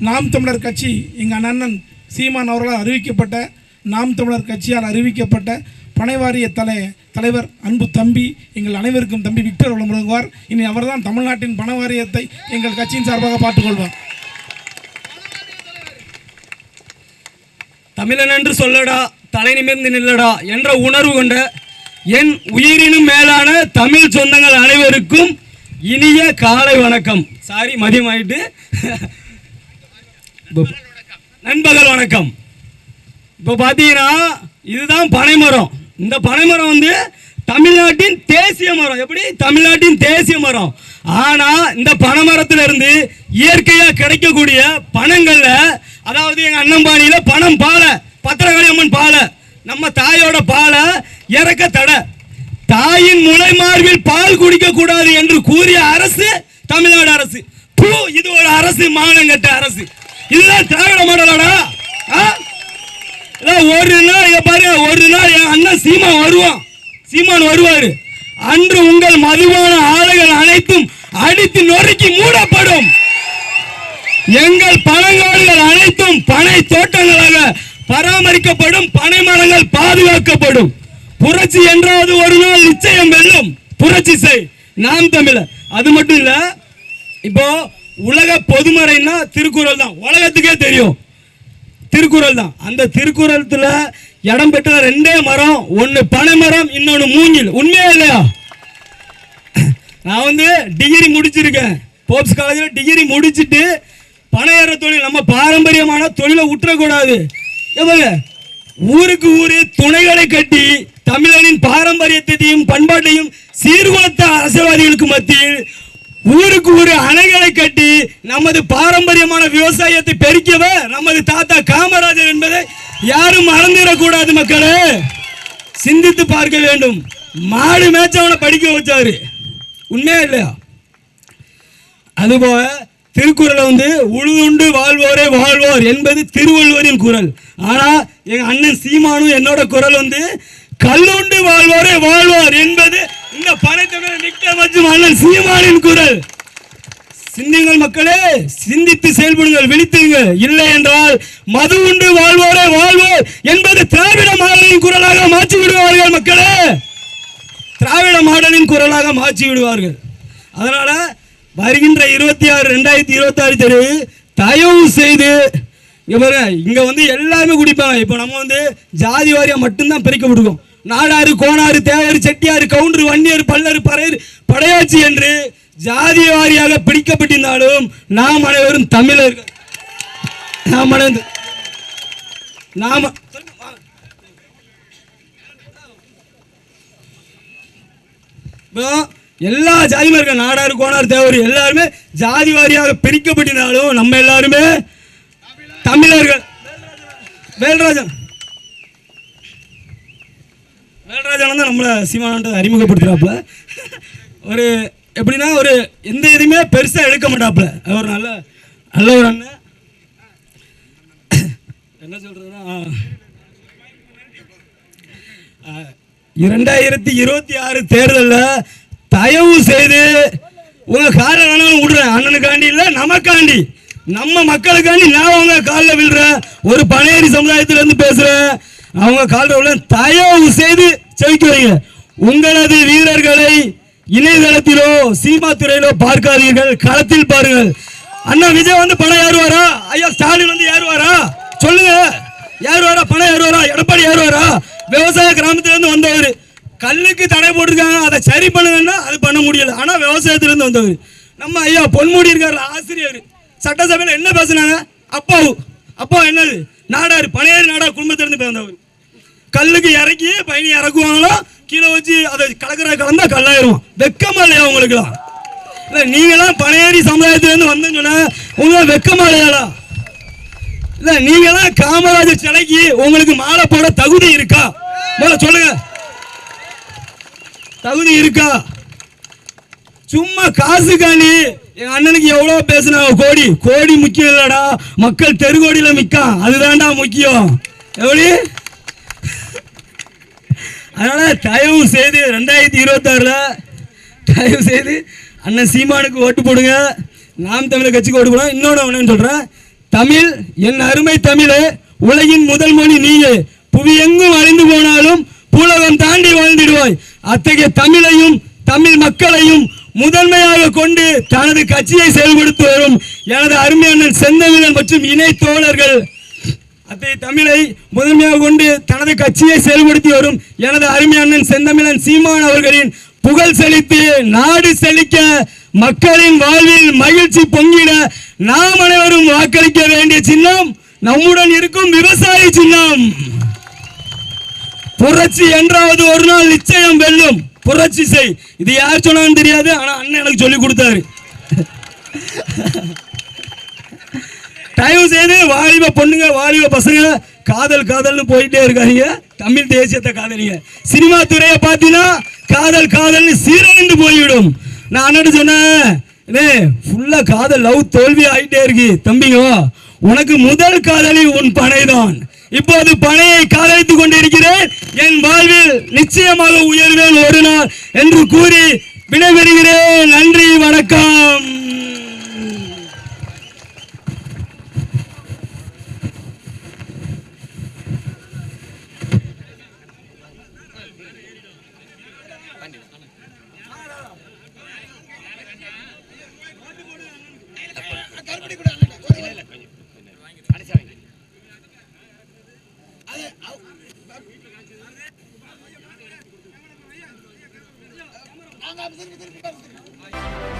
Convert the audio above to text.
நாம் தமிழர் கட்சி எங்கள் அண்ணன் சீமான் அவர்களால் அறிவிக்கப்பட்ட நாம் தமிழர் கட்சியால் அறிவிக்கப்பட்ட பனைவாரிய தலை தலைவர் அன்பு தம்பி எங்கள் அனைவருக்கும் தம்பி விக்டர் அவர்கள் இனி அவர்தான் தமிழ்நாட்டின் பணவாரியத்தை எங்கள் கட்சியின் சார்பாக பார்த்துக்கொள்வார். தமிழன் என்று சொல்லடா தலை நிமிர்ந்து நில்லடா என்ற உணர்வு கொண்ட என் உயிரினும் மேலான தமிழ் சொந்தங்கள் அனைவருக்கும் இனிய காலை வணக்கம். சாரி மதியம் ஆயிட்டு நண்பகல் வணக்கம். இப்போ பார்த்தீங்கன்னா இதுதான் பனைமரம். இந்த பனைமரம் வந்து தமிழ்நாட்டின் தேசிய மரம். எப்படி? தமிழ்நாட்டின் தேசிய மரம். ஆனால் இந்த பனைமரத்திலிருந்து இருந்து கிடைக்கக்கூடிய பணங்களில் அதாவது எங்கள் அண்ணம்பாணியில பணம் பாலை பத்திரகாளி அம்மன் பாலை நம்ம தாயோட பாலை இறக்க தடை. தாயின் முளை மார்பில் பால் குடிக்க கூடாது என்று கூறிய அரசு தமிழ்நாடு அரசு. பூ இது ஒரு அரசு மானங்கட்ட அரசு. இதுதான் திராவிட மாடலாடா. ஆ? ஒரு நாள் பாரு ஒரு நாள் என் அண்ணன் சீமான் வருவான். சீமான் வருவாரு. அன்று உங்கள் மதுவான ஆலைகள் அனைத்தும் அடித்து நொறுக்கி மூடப்படும். எங்கள் பழங்காடுகள் அனைத்தும் பனை தோட்டங்களாக பராமரிக்கப்படும் பனை மரங்கள் பாதுகாக்கப்படும். புரட்சி என்றாவது ஒரு நாள் நிச்சயம் வெல்லும். புரட்சி செய். நாம் தமிழ அது மட்டும் இல்ல இப்போ உலக பொதுமறைன்னா திருக்குறள் தான். உலகத்துக்கே தெரியும். திருக்குறள் தான். அந்த திருக்குறளத்துல இடம் பெற்ற ரெண்டே மரம். ஒன்னு பனை மரம் இன்னொன்னு மூங்கில். உண்மையா இல்லையா? நான் வந்து டிகிரி முடிச்சிருக்கேன். போப்ஸ் காலேஜில் டிகிரி முடிச்சிட்டு பனையேற தொழில் நம்ம பாரம்பரியமான தொழிலை விட்டுறக்கூடாது எவ்வளவு? ஊருக்கு ஊர் துணைகளை கட்டி தமிழனின் பாரம்பரியத்தையும் பண்பாட்டையும் சீர்குலைத்த அரசியல்வாதிகளுக்கு மத்தியில் ஊருக்கு ஊரு அணைகளை கட்டி நமது பாரம்பரியமான விவசாயத்தை பெருக்கியவர் நமது தாத்தா காமராஜர் என்பதை யாரும் மறந்துடக்கூடாது மக்களே. சிந்தித்து பார்க்க வேண்டும். மாடு மேய்ச்சவனை படிக்க வச்சாரு. உண்மையா இல்லையா? அதுபோல திருக்குறளை வந்து உழுதுண்டு வாழ்வோரே வாழ்வோர் என்பது திருவள்ளுவரின் குரல். ஆனா எங்க அண்ணன் சீமானும் என்னோட குரல் வந்து கல்லுண்டு வாழ்வோரே வாழ்வார் என்பது இந்த பனைத்தமிழர் நிக்க மற்றும் அண்ணன் சீமானின் குரல். சிந்திங்கள் மக்களே சிந்தித்து செயல்படுங்கள் விழித்துங்கள் இல்லை என்றால் மது உண்டு வாழ்வோரே வாழ்வோர் என்பது திராவிட மாடலின் குரலாக மாற்றி விடுவார்கள் மக்களே. திராவிட மாடலின் குரலாக மாற்றி விடுவார்கள் அதனால வருகின்ற இருபத்தி ஆறு ரெண்டாயிரத்தி இருபத்தி ஆறு தெரு தயவு செய்து இங்க பாருங்க இங்க வந்து எல்லாருமே குடிப்பாங்க. இப்போ நம்ம வந்து ஜாதி வாரியாக மட்டும்தான் பிரிக்கப்பட்டிருக்கோம் நாடாறு கோணாறு தேவாறு செட்டியாறு கவுண்டரு வன்னியர் பல்லர் பறையர் படையாச்சி என்று ஜாதி வாரியாக பிடிக்கப்பட்டிருந்தாலும் நாம் அனைவரும் தமிழர்கள். நாம் அனைவரும் நாம எல்லா ஜாதிமார்கள் நாடாறு நாடார் கோணார் தேவர் எல்லாருமே ஜாதி வாரியாக பிரிக்கப்பட்டினாலும் நம்ம எல்லாருமே தமிழர்கள். வேல்ராஜன். நடராஜன் வந்து நம்மளை சீமானத்தை அறிமுகப்படுத்துறாப்புல. ஒரு எப்படின்னா ஒரு எந்த இதுவுமே பெருசாக எடுக்க மாட்டாப்புல. அவர் நல்ல நல்ல ஒரு அண்ணன். என்ன சொல்கிறதுன்னா இரண்டாயிரத்தி இருபத்தி ஆறு தேர்தலில் தயவு செய்து உங்கள் காரை வேணாலும் விடுறேன். அண்ணனுக்காண்டி இல்லை நமக்காண்டி. நம்ம மக்களுக்காண்டி நான் உங்கள் காலில் விழுற ஒரு பனையரி சமுதாயத்துல இருந்து அவங்க காலில் தயவு செய்து செவிக்கிறீங்க வைங்க. உங்களது வீரர்களை இணையதளத்திலோ சீமா துறையிலோ பார்க்காதீர்கள். களத்தில் பாருங்கள். அண்ணா விஜய் வந்து படம் ஏறுவாரா? ஐயா ஸ்டாலின் வந்து ஏறுவாரா? சொல்லுங்க. ஏறுவாரா? படம் ஏறுவாரா? எடப்பாடி ஏறுவாரா? விவசாய கிராமத்திலிருந்து வந்தவர். கல்லுக்கு தடை போட்டிருக்காங்க. அதை சரி பண்ணுங்கன்னா அது பண்ண முடியல. ஆனால் விவசாயத்திலிருந்து வந்தவர். நம்ம ஐயா பொன்முடி இருக்கார் ஆசிரியர். சட்டசபையில் என்ன பேசுனாங்க? அப்பாவு. அப்பா என்னது? நாடார் பழைய நாடார் குடும்பத்திலிருந்து பிறந்தவர். கல்லுக்கு இறக்கி பயணி இறக்குவாங்களோ கீழே வச்சு அதை கலக்கிற கலந்தா கல்லாயிரும் வெக்கமா இல்லையா உங்களுக்குலாம் இல்லை நீங்களாம் பனையாரி சமுதாயத்திலேருந்து வந்தேன்னு சொன்னால் உங்களுக்கு வெக்கமா இல்லையாடா? இல்ல நீங்களாம் காமராஜர் சிலைக்கு உங்களுக்கு மாலை போட தகுதி இருக்கா? முதல்ல சொல்லுங்க. தகுதி இருக்கா? சும்மா காசு காணி எங்க அண்ணனுக்கு எவ்வளவு பேசினாங்க கோடி. கோடி முக்கியம் இல்லடா. மக்கள் தெருகோடியில மிக்கான் அதுதான்டா முக்கியம். எப்படி? அதனால தயவு செய்து ரெண்டாயிரத்தி இருபத்தாறுல தயவு செய்து அண்ணன் சீமானுக்கு ஓட்டு போடுங்க. நாம் தமிழர் கட்சிக்கு ஓட்டு போடணும் இன்னொன்று ஒன்று சொல்கிறேன் தமிழ் என் அருமை தமிழ் உலகின் முதல் மொழி நீயே. புவி எங்கும் அழிந்து போனாலும் பூலகம் தாண்டி வாழ்ந்திடுவாய். அத்தகைய தமிழையும் தமிழ் மக்களையும் முதன்மையாக கொண்டு தனது கட்சியை செயல்படுத்தி வரும் எனது அருமை செந்தமிழன் மற்றும் இணை தோழர்கள் அத்தகைய தமிழை முதன்மையாக கொண்டு தனது கட்சியை செயல்படுத்தி வரும் எனது அருமை செந்தமிழன் சீமான் அவர்களின் புகழ் செழித்து நாடு செழிக்க மக்களின் வாழ்வில் மகிழ்ச்சி பொங்கிட நாம் அனைவரும் வாக்களிக்க வேண்டிய சின்னம் நம்முடன் இருக்கும் விவசாய சின்னம். புரட்சி என்றாவது ஒரு நாள் நிச்சயம் வெல்லும். புரட்சி செய். இது யார் சொன்னான்னு தெரியாது ஆனா அண்ணன் எனக்கு சொல்லி கொடுத்தாரு. தயவு செய்து வாலிப பொண்ணுங்க வாலிப பசங்க காதல் காதல்னு போயிட்டே இருக்காங்க தமிழ் தேசியத்தை காதலிங்க. சினிமா துறையை பார்த்தீங்கன்னா காதல் காதல்னு சீரழிந்து போய்விடும். நான் அண்ணன் சொன்னேன் ஃபுல்லா காதல் லவ் தோல்வி ஆகிட்டே இருக்கு. தம்பிங்க உனக்கு முதல் காதலி உன் பனைதான். இப்போது பணியை காதலித்துக் கொண்டிருக்கிறேன். என் வாழ்வில் நிச்சயமாக உயர்வேன் ஒரு நாள் என்று கூறி விடைபெறுகிறேன். நன்றி வணக்கம். দাবি